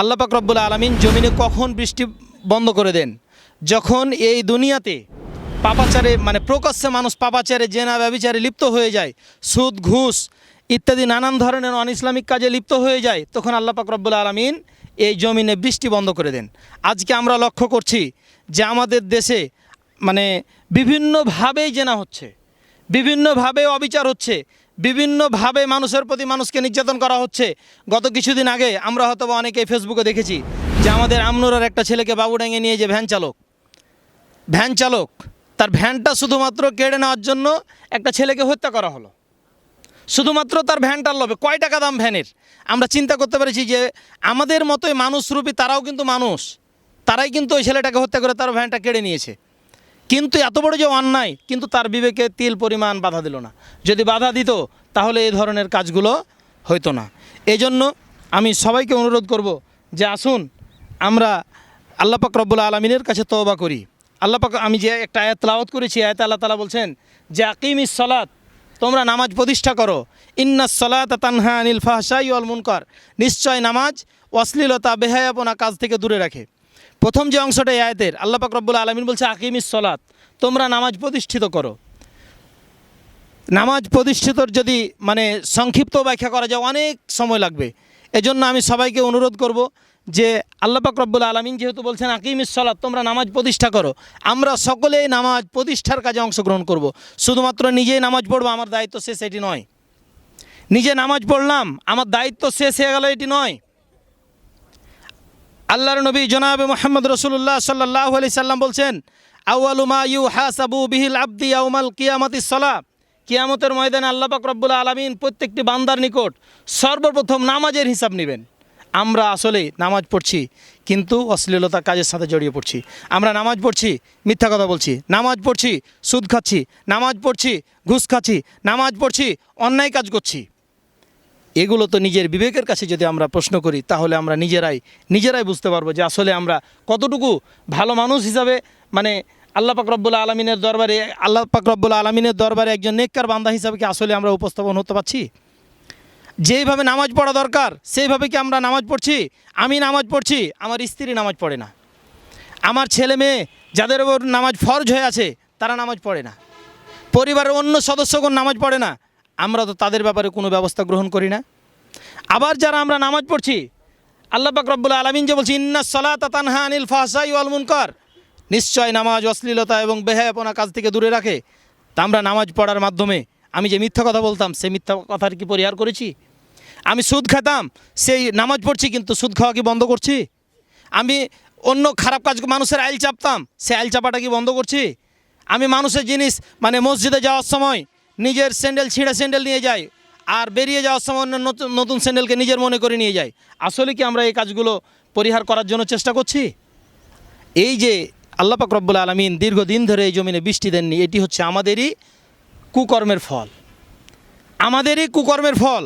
আল্লাহ পাক রব্বুল আলমিন জমিনে কখন বৃষ্টি বন্ধ করে দেন? যখন এই দুনিয়াতে পাপাচারে মানে প্রকাশ্যে মানুষ পাপাচারে, জেনা ব্যবিচারে লিপ্ত হয়ে যায়, সুদ, ঘুষ ইত্যাদি নানান ধরনের অন ইসলামিক কাজে লিপ্ত হয়ে যায়, তখন আল্লাহ পাক রব্বুল আলমিন এই জমিনে বৃষ্টি বন্ধ করে দেন। আজকে আমরা লক্ষ্য করছি যে আমাদের দেশে মানে বিভিন্নভাবেই জেনা হচ্ছে বিভিন্নভাবে অবিচার হচ্ছে বিভিন্নভাবে মানুষের প্রতি মানুষকে নির্যাতন করা হচ্ছে। গত কিছুদিন আগে আমরা হয়তো বা অনেকেই ফেসবুকে দেখেছি যে আমাদের আমনুরার একটা ছেলেকে বাবুডাঙ্গে নিয়ে যে ভ্যান চালক। ভ্যান চালক, তার ভ্যানটা শুধুমাত্র কেড়ে নেওয়ার জন্য একটা ছেলেকে হত্যা করা হলো। শুধুমাত্র তার ভ্যানটার লোভে, কয় টাকা দাম ভ্যানের? আমরা চিন্তা করতে পেরেছি যে আমাদের মতোই মানুষরূপী তারাও কিন্তু মানুষ। তারাই কিন্তু ওই ছেলেটাকে হত্যা করে তার ভ্যানটা কেড়ে নিয়েছে। কিন্তু এত বড় যে অন্যায় কিন্তু তার বিবেকে তিল পরিমাণ বাধা দিল না। যদি বাধা দিত, তাহলে এই ধরনের কাজগুলো হইতো না। এই জন্য আমি সবাইকে অনুরোধ করব যে আসুন, আমরা আল্লাহ পাক রব্বুল আলমিনের কাছে তওবা করি। আল্লাহ পাক, আমি যে একটা আয়াত তেলাওয়াত করেছি আয়াত আল্লাহ তালা বলছেন, যে আকিম সলাত তোমরা নামাজ প্রতিষ্ঠা করো। ইন্না সলাত তানহা আনিল ফাহসাই ওয়াল মুনকার। নিশ্চয় নামাজ অশ্লীলতা, বেহায়াপনা কাজ থেকে দূরে রাখে। প্রথম যে অংশটা এই আয়াতের, আল্লাহ পাক রব্বুল আলমিন বলছে, আকিমিস সলাত, তোমরা নামাজ প্রতিষ্ঠিত করো। নামাজ প্রতিষ্ঠিতর যদি মানে সংক্ষিপ্ত ব্যাখ্যা করা যায়, অনেক সময় লাগবে। এজন্য আমি সবাইকে অনুরোধ করব যে, আল্লাহ পাক রব্বুল আলমিন যেহেতু বলছেন, আকিমিস সলাত, তোমরা নামাজ প্রতিষ্ঠা করো। আমরা সকলেই নামাজ প্রতিষ্ঠার কাজে অংশগ্রহণ করব। শুধুমাত্র নিজেই নামাজ পড়ব, আমার দায়িত্ব শেষ, এটি নয়। নিজে নামাজ পড়লাম, আমার দায়িত্ব শেষ হয়ে গেল, এটি নয়। আল্লাহর নবী জনাবে মোহাম্মদ রসুল্লাহ সাল্লাহ আলি সাল্লাম বলছেন আউআলুমা ইউ হাসাবু বিহিল আব্দি আউমাল কিয়ামতি সলা। কিয়ামতের ময়দানে আল্লাহ রব্বুল আলমিন প্রত্যেকটি বান্দার নিকট সর্বপ্রথম নামাজের হিসাব নেবেন। আমরা আসলে নামাজ পড়ছি, কিন্তু অশ্লীলতা কাজের সাথে জড়িয়ে পড়ছি। আমরা নামাজ পড়ছি, মিথ্যা কথা বলছি। নামাজ পড়ছি, সুদ খাচ্ছি। নামাজ পড়ছি, ঘুষ খাচ্ছি। নামাজ পড়ছি, অন্যায় কাজ করছি। এগুলো তো নিজের বিবেকের কাছে যদি আমরা প্রশ্ন করি, তাহলে আমরা নিজেরাই নিজেরাই বুঝতে পারব যে আসলে আমরা কতটুকু ভালো মানুষ হিসাবে মানে আল্লাহ পাক রব্বুল আলমিনের দরবারে, আল্লাহ পাক রব্বুল আলমিনের দরবারে একজন নেককার বান্দা হিসাবে কি আসলে আমরা উপস্থাপন হতে পারছি? যেইভাবে নামাজ পড়া দরকার, সেইভাবে কি আমরা নামাজ পড়ছি? আমি নামাজ পড়ছি, আমার স্ত্রী নামাজ পড়ে না। আমার ছেলে মেয়ে যাদের ওপর নামাজ ফরজ হয়ে আছে, তারা নামাজ পড়ে না। পরিবারের অন্য সদস্যগণ নামাজ পড়ে না। আমরা তো তাদের ব্যাপারে কোনো ব্যবস্থা গ্রহণ করি না। আবার যারা আমরা নামাজ পড়ছি, আল্লাহ রব্বুল আলমিন যে বলছি, ইন্না সলাত তানহা আনিল ফাহসাই ওয়াল মুনকার নিশ্চয় নামাজ অশ্লীলতা এবং বেহায়াপনা কাজ থেকে দূরে রাখে। তা আমরা নামাজ পড়ার মাধ্যমে, আমি যে মিথ্যা কথা বলতাম, সেই মিথ্যা কথার কি পরিহার করেছি? আমি সুদ খেতাম, সেই নামাজ পড়ছি, কিন্তু সুদ খাওয়া কি বন্ধ করছি? আমি অন্য খারাপ কাজ, মানুষের আইল চাপতাম সে আইল চাপাটা কি বন্ধ করছি? আমি মানুষের জিনিস মানে মসজিদে যাওয়ার সময় নিজের স্যান্ডেল ছিঁড়া স্যান্ডেল নিয়ে যায় আর বেরিয়ে যাওয়ার সময় অন্য নতুন নতুন স্যান্ডেলকে নিজের মনে করে নিয়ে যাই আসলে কি আমরা এই কাজগুলো পরিহার করার জন্য চেষ্টা করছি? এই যে আল্লাহ পাক রব্বুল আলমিন দীর্ঘদিন ধরে এই জমিনে বৃষ্টি দেননি, এটি হচ্ছে আমাদেরই কুকর্মের ফল। আমাদেরই কুকর্মের ফল।